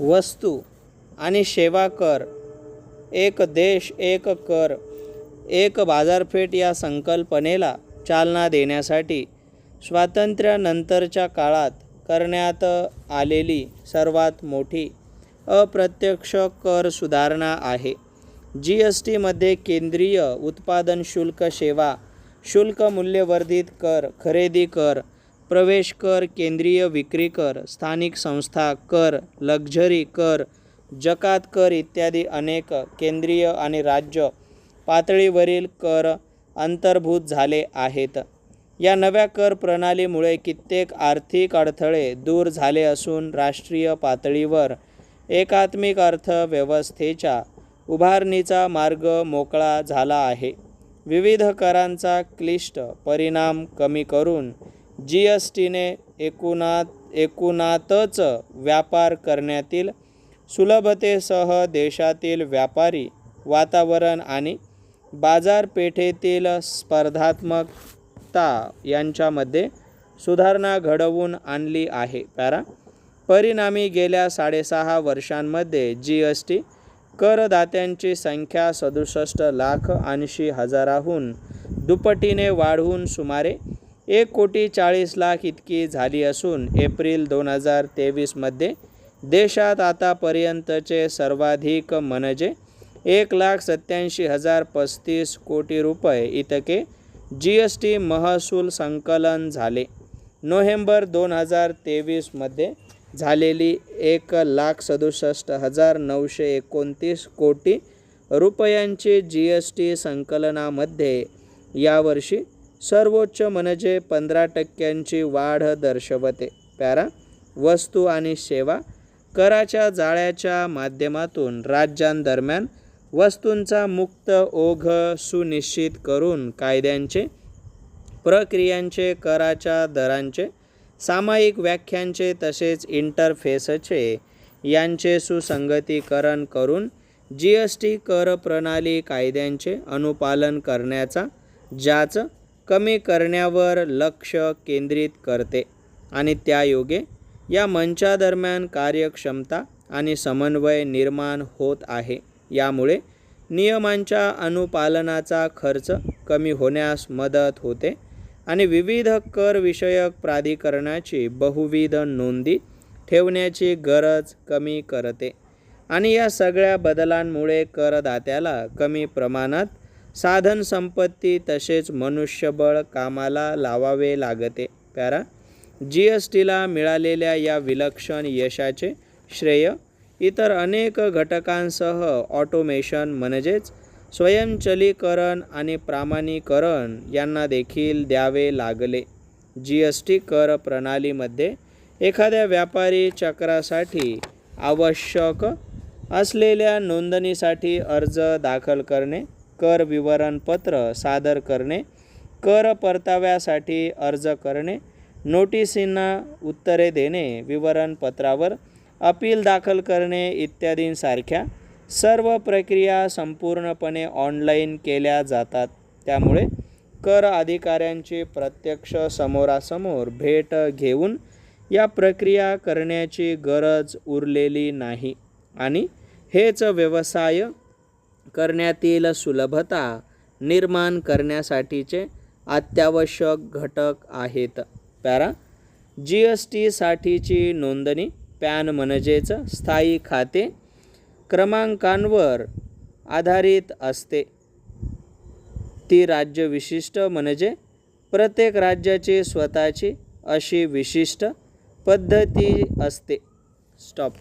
वस्तू आणि सेवा कर. एक देश एक कर. एक बाजारपेठ या संकल्पनेला चालना देण्यासाठी स्वातंत्र्यानंतरच्या काळात करण्यात आलेली सर्वात मोठी अप्रत्यक्ष कर सुधारणा आहे. जी एस टीमध्ये केंद्रीय उत्पादन शुल्क सेवा शुल्क मूल्यवर्धित कर खरेदी कर प्रवेश कर केंद्रीय विक्री कर स्थानिक संस्था कर लक्झरी कर जकात कर इत्यादी अनेक केंद्रीय आणि राज्य पातळीवरील कर अंतर्भूत झाले आहेत. या नव्या कर प्रणालीमुळे कित्येक आर्थिक अडथळे दूर झाले असून राष्ट्रीय पातळीवर एकात्मिक अर्थव्यवस्थेच्या उभारणीचा मार्ग मोकळा झाला आहे. विविध करांचा क्लिष्ट परिणाम कमी करून जी एस टीने एकूणात एकूणातच व्यापार करण्यातील सुलभतेसह देशातील व्यापारी वातावरण आणि बाजारपेठेतील स्पर्धात्मकता यांच्यामध्ये सुधारणा घडवून आणली आहे. पॅरा परिणामी गेल्या साडेसहा वर्षांमध्ये जी एस टी करदात्यांची संख्या सदुसष्ट लाख ऐंशी हजाराहून दुपटीने वाढवून सुमारे एक कोटी चाळीस लाख इतकी झाली असून एप्रिल दोन हजार तेवीसमध्ये देशात आतापर्यंतचे सर्वाधिक म्हणजे एक लाख सत्याऐंशी हजार पस्तीस कोटी रुपये इतके जी एस टी महसूल संकलन झाले. नोव्हेंबर दोन हजार तेवीसमध्ये झालेली एक लाख सदुसष्ट हजार नऊशे एकोणतीस कोटी रुपयांची जी एस टी संकलनामध्ये यावर्षी सर्वोच्च म्हणजे पंधरा टक्क्यांची वाढ दर्शवते. पॅरा वस्तू आणि सेवा कराच्या जाळ्याच्या माध्यमातून राज्यांदरम्यान वस्तूंचा मुक्त ओघ सुनिश्चित करून कायद्यांचे प्रक्रियांचे कराच्या दरांचे सामायिक व्याख्यांचे तसेच इंटरफेसचे यांचे सुसंगतीकरण करून जी एस टी कर प्रणाली कायद्यांचे अनुपालन करण्याचा ज्याचं कमी करण्यावर लक्ष केंद्रित करते आणि त्यायोगे या मंचादरम्यान कार्यक्षमता आणि समन्वय निर्माण होत आहे. यामुळे नियमांच्या अनुपालनाचा खर्च कमी होण्यास मदत होते आणि विविध करविषयक प्राधिकरणाची बहुविध नोंदी ठेवण्याची गरज कमी करते. आणि या सगळ्या बदलांमुळे करदात्याला कमी प्रमाणात साधन संपत्ती तसेच मनुष्यबळ कामाला लावावे लागते. पॅरा जी एस टीला मिळालेल्या या विलक्षण यशाचे श्रेय इतर अनेक घटकांसह ऑटोमेशन म्हणजेच स्वयंचलीकरण आणि प्रामाणीकरण यांना देखील द्यावे लागले. जी एस टी कर प्रणालीमध्ये एखाद्या व्यापारी चक्रासाठी आवश्यक असलेल्या नोंदणीसाठी अर्ज दाखल करणे कर विवरणपत्र सादर करणे कर परताव्यासाठी अर्ज करणे नोटिसींना उत्तरे देणे विवरणपत्रावर अपील दाखल करणे इत्यादींसारख्या सर्व प्रक्रिया संपूर्णपणे ऑनलाईन केल्या जातात. त्यामुळे कर अधिकाऱ्यांची प्रत्यक्ष समोरासमोर भेट घेऊन या प्रक्रिया करण्याची गरज उरलेली नाही. आणि हेच व्यवसाय करण्यातील सुलभता निर्माण करण्यासाठीचे अत्यावश्यक घटक आहेत. पॅरा जी एस टीसाठीची नोंदणी पॅन म्हणजेच स्थायी खाते क्रमांकांवर आधारित असते. ती राज्य विशिष्ट म्हणजे प्रत्येक राज्याची स्वतःची अशी विशिष्ट पद्धती असते. स्टॉप